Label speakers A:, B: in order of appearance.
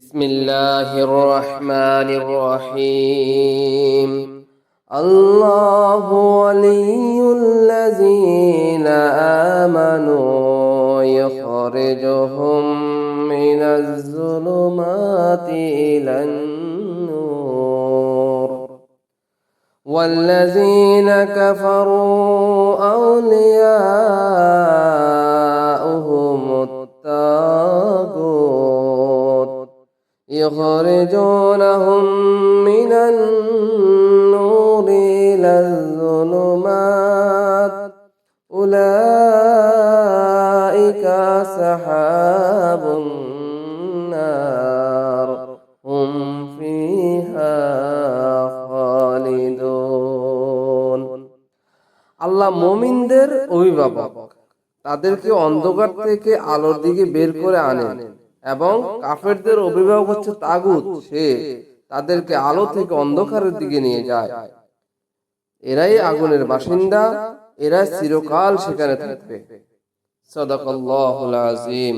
A: بسم الله الرحمن الرحيم. الله ولي الذين آمنوا يخرجهم من الظلمات إلى النور. والذين كفروا أولياؤهم الطاغوت يخرجونهم من النور إلى الظلمات أولئك أصحاب النار هم فيها خالدون আল্লাহ মুমিনদের অভিভাবক তাদেরকে অন্ধকার থেকে আলোর দিকে বের করে আনেন এবং কাফেরদের অভিভাবক হচ্ছে তাগুত। সে তাদেরকে আলো থেকে অন্ধকারের দিকে নিয়ে যায়। এরাই আগুনের বাসিন্দা। এরা চিরকাল সেখানে থাকবে। সদাকাল্লাহুল আযীম